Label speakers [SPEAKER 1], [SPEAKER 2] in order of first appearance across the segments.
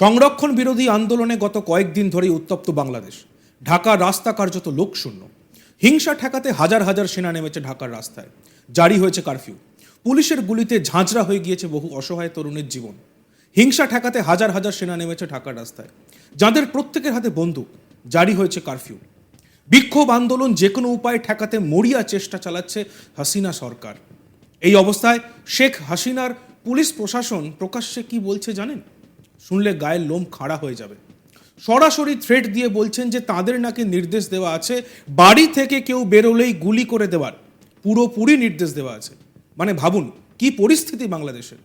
[SPEAKER 1] সংরক্ষণ বিরোধী আন্দোলনে গত কয়েকদিন ধরেই উত্তপ্ত বাংলাদেশ। ঢাকার রাস্তা কার্যত লোকশূন্য। হিংসা ঠেকাতে হাজার হাজার সেনা নেমেছে ঢাকার রাস্তায়। জারি হয়েছে কারফিউ। পুলিশের গুলিতে ঝাঁঝরা হয়ে গিয়েছে বহু অসহায় তরুণের জীবন। হিংসা ঠেকাতে হাজার হাজার সেনা নেমেছে ঢাকার রাস্তায়। যাদের প্রত্যেকের হাতে বন্দুক, জারি হয়েছে কারফিউ। বিক্ষোভ আন্দোলন যে কোনো উপায়ে ঠেকাতে মরিয়া চেষ্টা চালাচ্ছে হাসিনা সরকার। এই অবস্থায় শেখ হাসিনার পুলিশ প্রশাসন প্রকাশ্যে কি বলছে জানেন? শুনলে গায়ের লোম খাড়া হয়ে যাবে। সরাসরি থ্রেট দিয়ে বলছেন যে তাদের নাকি নির্দেশ দেওয়া আছে, বাড়ি থেকে কেউ বেরোলেই গুলি করে দেওয়ার। পুরোপুরি নির্দেশ দেওয়া আছে। মানে ভাবুন, কি পরিস্থিতি বাংলাদেশের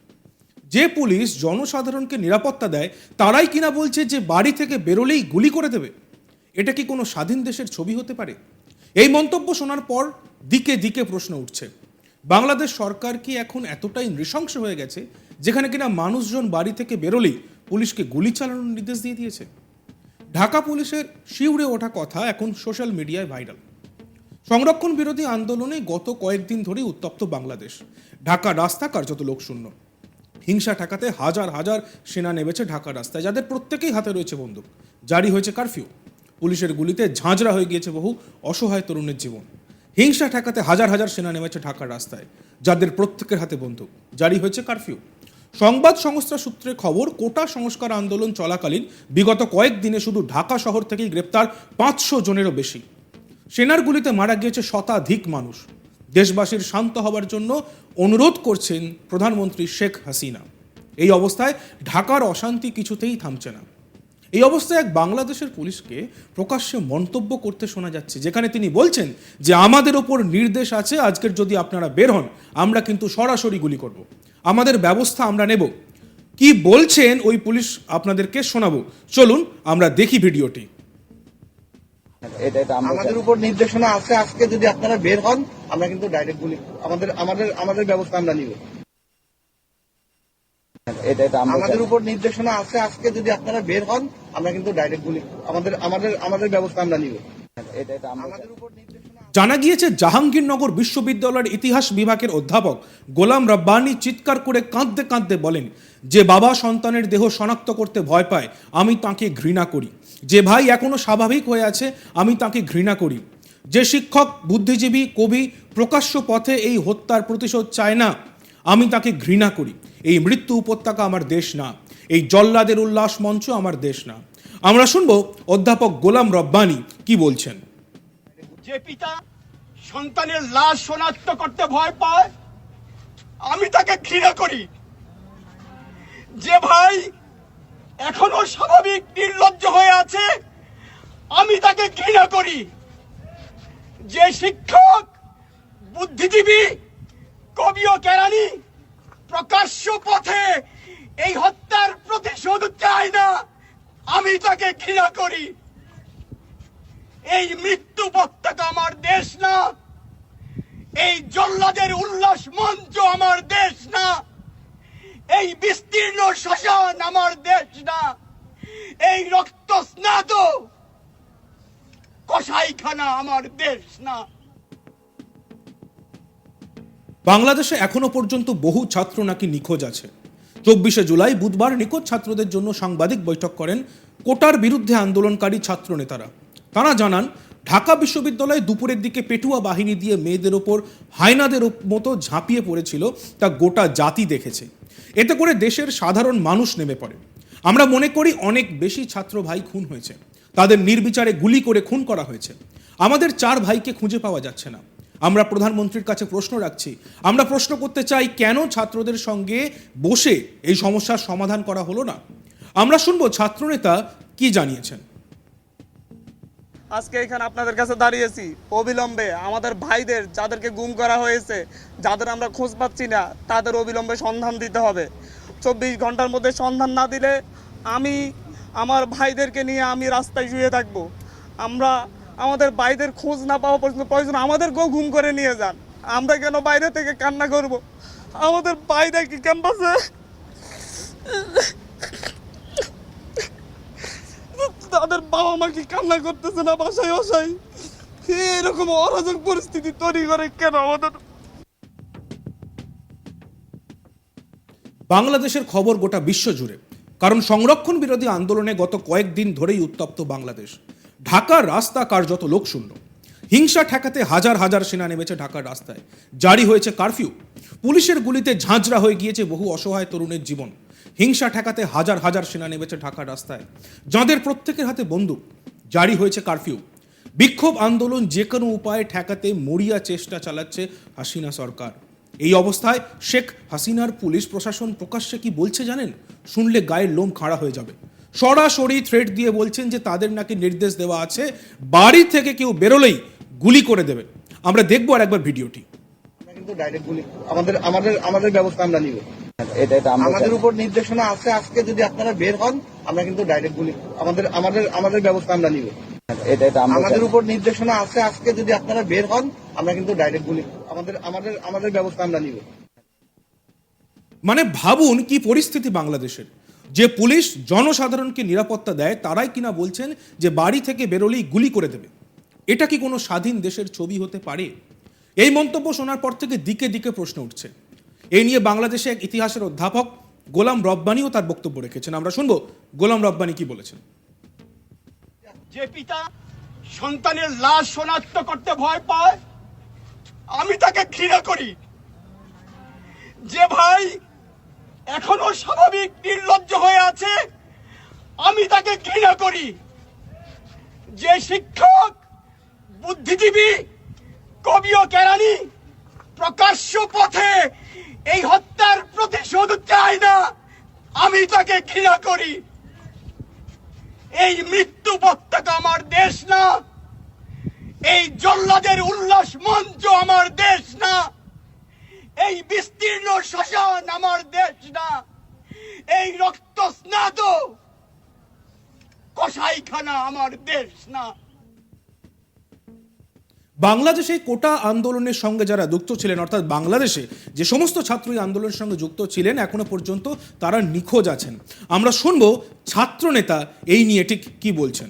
[SPEAKER 1] যে পুলিশ জনসাধারণকে নিরাপত্তা দেয়, তারাই কিনা বলছে যে বাড়ি থেকে বেরোলেই গুলি করে দেবে। এটা কি কোনো স্বাধীন দেশের ছবি হতে পারে? এই মন্তব্য শোনার পর দিকে দিকে প্রশ্ন উঠছে। বাংলাদেশ সরকার কি এখন এতটাই নৃশংস হয়ে গেছে, যেখানে কিনা মানুষজন বাড়ি থেকে বেরোলেই পুলিশকে গুলি চালানোর নির্দেশ দিয়ে দিয়েছে। ঢাকা পুলিশের শিউরে ওঠা কথা এখন সোশ্যাল মিডিয়ায় ভাইরাল। সংরক্ষণ বিরোধী আন্দোলনে গত কয়েকদিন ধরেই উত্তপ্ত বাংলাদেশ। ঢাকা রাস্তা কার্যত লোকশূন্য। হিংসা ঠেকাতে হাজার হাজার সেনা নেমেছে ঢাকা রাস্তায়, যাদের প্রত্যেকেই হাতে রয়েছে বন্দুক। জারি হয়েছে কারফিউ। পুলিশের গুলিতে ঝাঁঝরা হয়ে গিয়েছে বহু অসহায় তরুণের জীবন। হিংসা ঠেকাতে হাজার হাজার সেনা নেমেছে ঢাকার রাস্তায়, যাদের প্রত্যেকের হাতে বন্দুক। জারি হয়েছে কারফিউ। সংবাদ সংস্থা সূত্রে খবর, কোটা সংস্কার আন্দোলন চলাকালীন বিগত কয়েকদিনে শুধু ঢাকা শহর থেকেই গ্রেপ্তার পাঁচশো জনেরও বেশি। সেনার গুলিতে মারা গিয়েছে শতাধিক মানুষ। দেশবাসীর শান্ত হবার জন্য অনুরোধ করছেন প্রধানমন্ত্রী শেখ হাসিনা। এই অবস্থায় ঢাকার অশান্তি কিছুতেই থামছে না। এই অবস্থায় এক বাংলাদেশের পুলিশকে প্রকাশ্যে মন্তব্য করতে শোনা যাচ্ছে যেখানে তিনি বলছেন যে আমাদের ওপর নির্দেশ আছে আজকের যদি আপনারা বের হন আমরা কিন্তু সরাসরি গুলি করব। আমাদের ব্যবস্থা আমরা নেব। কি বলছেন ওই পুলিশ আপনাদেরকে শোনাবো। চলুন আমরা দেখি ভিডিওটি।
[SPEAKER 2] আমাদের উপর নির্দেশনা আছে আজকে যদি আপনারা বের হন আমরা কিন্তু ডাইরেক্ট গুলি আমাদের আমাদের আমাদের ব্যবস্থা আমরা নিব। আমাদের উপর নির্দেশনা আছে আজকে যদি আপনারা বের হন আমরা কিন্তু ডাইরেক্ট গুলি আমাদের আমাদের আমাদের ব্যবস্থা আমরা নিব।
[SPEAKER 1] জানা গিয়েছে জাহাঙ্গীরনগর বিশ্ববিদ্যালয়ের ইতিহাস বিভাগের অধ্যাপক গোলাম রব্বানি চিৎকার করে কাঁদতে কাঁদতে বলেন যে বাবা সন্তানের দেহ শনাক্ত করতে ভয় পায় আমি তাকে ঘৃণা করি। যে ভাই এখনও স্বাভাবিক হয়ে আছে আমি তাকে ঘৃণা করি। যে শিক্ষক বুদ্ধিজীবী কবি প্রকাশ্য পথে এই হত্যার প্রতিশোধ চায় না। আমি তাকে ঘৃণা করি। এই মৃত্যু উপত্যকা আমার দেশ না। এই জল্লাদের উল্লাস মঞ্চ আমার দেশ না। আমরা শুনব অধ্যাপক গোলাম রব্বানি কি বলছেন।
[SPEAKER 3] যে পিতা সন্তানের লাশ শনাক্ত করতে ভয় পায়, আমি তাকে ঘৃণা করি। যে ভাই এখনও স্বাভাবিক নির্লজ্জ হয়ে আছে, আমি তাকে ঘৃণা করি। যে শিক্ষক, বুদ্ধিজীবী কবি ও কেরানি, প্রকাশ্য পথে এই হত্যার প্রতিশোধ চায় না, আমি তাকে ঘৃণা করি। এই মৃত্যু পতাকা আমার দেশ না, এই জল্লাদের উল্লাস মঞ্চ আমার দেশ না, এই বিস্তীর্ণ শ্মশান আমার দেশ না, এই রক্ত স্নাত কসাইখানা আমার দেশ না।
[SPEAKER 1] বাংলাদেশে এখনও পর্যন্ত বহু ছাত্র নাকি নিখোঁজ আছে। চব্বিশে জুলাই বুধবার নিখোঁজ ছাত্রদের জন্য সাংবাদিক বৈঠক করেন কোটার বিরুদ্ধে আন্দোলনকারী ছাত্র নেতারা। তারা জানান, ঢাকা বিশ্ববিদ্যালয়ে দুপুরের দিকে পেটুয়া বাহিনী দিয়ে মেয়েদের ওপর হায়নাদের মতো ঝাঁপিয়ে পড়েছিল, তা গোটা জাতি দেখেছে। এতে করে দেশের সাধারণ মানুষ নেমে পড়ে। আমরা মনে করি অনেক বেশি ছাত্র ভাই খুন হয়েছে। তাদের নির্বিচারে গুলি করে খুন করা হয়েছে। আমাদের চার ভাইকে খুঁজে পাওয়া যাচ্ছে না। আমরা প্রধানমন্ত্রীর কাছে প্রশ্ন রাখছি। আমরা প্রশ্ন করতে চাই, কেন ছাত্রদের সঙ্গে বসে এই সমস্যার সমাধান করা হলো না? আমরা শুনব ছাত্রনেতা কি জানিয়েছেন।
[SPEAKER 4] আজকে এখানে আপনাদের কাছে দাঁড়িয়েছি। অবিলম্বে আমাদের ভাইদের যাদেরকে গুম করা হয়েছে, যাদের আমরা খোঁজ পাচ্ছি না, তাদের অবিলম্বে সন্ধান দিতে হবে। চব্বিশ ঘণ্টার মধ্যে সন্ধান না দিলে আমি আমার ভাইদেরকে নিয়ে আমি রাস্তায় শুয়ে থাকব। আমরা আমাদের ভাইদের খোঁজ না পাওয়া পর্যন্ত প্রয়োজন। আমাদেরকেও গুম করে নিয়ে যান। আমরা কেন বাইরে থেকে কান্না করব? আমাদের ভাইরা কি ক্যাম্পাসে। তাদের বাবা মা কি কান্না করতেছে না বাসায় বাসায়? এরকম অরাজক পরিস্থিতি তৈরি করে কেন আমাদের?
[SPEAKER 1] বাংলাদেশের খবর গোটা বিশ্ব জুড়ে। কারণ সংরক্ষণ বিরোধী আন্দোলনে গত কয়েকদিন ধরেই উত্তপ্ত বাংলাদেশ। ঢাকার রাস্তা কার্যত লোকশূন্য। হিংসা ঠেকাতে হাজার হাজার সেনা নেমেছে ঢাকার রাস্তায়। জারি হয়েছে কারফিউ। পুলিশের গুলিতে ঝাঁঝরা হয়ে গিয়েছে বহু অসহায় তরুণের জীবন। হিংসা ঠেকাতে হাজার হাজার সেনা নেমেছে ঢাকার রাস্তায়। যাঁদের প্রত্যেকের হাতে বন্দুক, জারি হয়েছে কারফিউ। বিক্ষোভ আন্দোলন যে কোনো উপায়ে ঠেকাতে মরিয়া চেষ্টা চালাচ্ছে হাসিনা সরকার। এই অবস্থায় শেখ হাসিনার পুলিশ প্রশাসন প্রকাশ্যে কি বলছে জানেন? শুনলে গায়ের লোম খাড়া হয়ে যাবে। সরাসরি থ্রেট দিয়ে বলছেন যে তাদের নাকি নির্দেশ দেওয়া আছে বাড়ি থেকে কেউ বেরোলেই গুলি করে দেবে। আমরা দেখব আর একবার ভিডিওটি।
[SPEAKER 2] কিন্তু ডাইরেক্ট গুলি আমাদের আমাদের আমাদের ব্যবস্থা আমরা নিব।
[SPEAKER 5] এটা এটা আমরা
[SPEAKER 2] আমাদের উপর নির্দেশনা আছে আজকে যদি আপনারা বের হন আমরা কিন্তু ডাইরেক্ট গুলি আমাদের আমাদের আমাদের ব্যবস্থা আমরা নিব।
[SPEAKER 5] এটা এটা
[SPEAKER 2] আমাদের উপর নির্দেশনা আছে আজকে যদি আপনারা বের হন আমরা কিন্তু ডাইরেক্ট গুলি আমাদের আমাদের আমাদের ব্যবস্থা আমরা নিব।
[SPEAKER 1] মানে ভাবুন কি পরিস্থিতি বাংলাদেশের। যে পুলিশ জনসাধারণকে নিরাপত্তা দেয়, তারাই কিনা বলছেন যে বাড়ি থেকে বেরোলেই গুলি করে দেবে। এটা কি কোনো স্বাধীন দেশের ছবি হতে পারে? এই মন্তব্য শোনার পর থেকে দিকে দিকে প্রশ্ন উঠছে। এই নিয়ে বাংলাদেশে এক ইতিহাসের অধ্যাপক গোলাম রব্বানিও তার বক্তব্য রেখেছেন। আমরা শুনব গোলাম রব্বানি কি বলেছেন।
[SPEAKER 3] যে পিতা সন্তানের লাশ শনাক্ত করতে ভয় পায়, আমি তাকে ঘৃণা করি। যে ভাই এখনও স্বাভাবিক নির্লজ্জ হয়ে আছে। আমি তাকে ঘৃণা করি। যে শিক্ষক, বুদ্ধিজীবী, কবি ও কেরানি প্রকাশ্য পথে এই হত্যার প্রতিশোধ চায় না, আমি তাকে ঘৃণা করি। এই মৃত্যু পতাকা আমার দেশ না। এই জল্লাদের উল্লাস মঞ্চ আমার দেশ না। এই বিস্তীর্ণ শ্মশান আমার দেশ না। এই রক্ত স্নাত কসাইখানা আমার দেশ না।
[SPEAKER 1] বাংলাদেশে কোটা আন্দোলনের সঙ্গে যারা যুক্ত ছিলেন, অর্থাৎ বাংলাদেশে যে সমস্ত ছাত্র এই আন্দোলনের সঙ্গে যুক্ত ছিলেন, এখনও পর্যন্ত তারা নিখোঁজ আছেন। আমরা শুনব ছাত্রনেতা এই নিয়ে ঠিক কি বলছেন।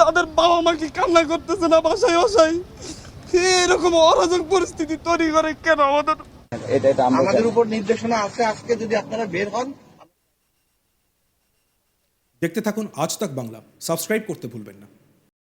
[SPEAKER 4] তাদের বাবা মাকে কান্না করতেছে না বাসায় বাসায়? এরকম অরাজক পরিস্থিতি তৈরি করে কেন আমাদের?
[SPEAKER 5] এটা এটা আমরা
[SPEAKER 2] আমাদের উপর নির্দেশনা আছে আজকে যদি আপনারা বের হন।
[SPEAKER 1] দেখতে থাকুন আজ তাক বাংলা। সাবস্ক্রাইব করতে ভুলবেন না।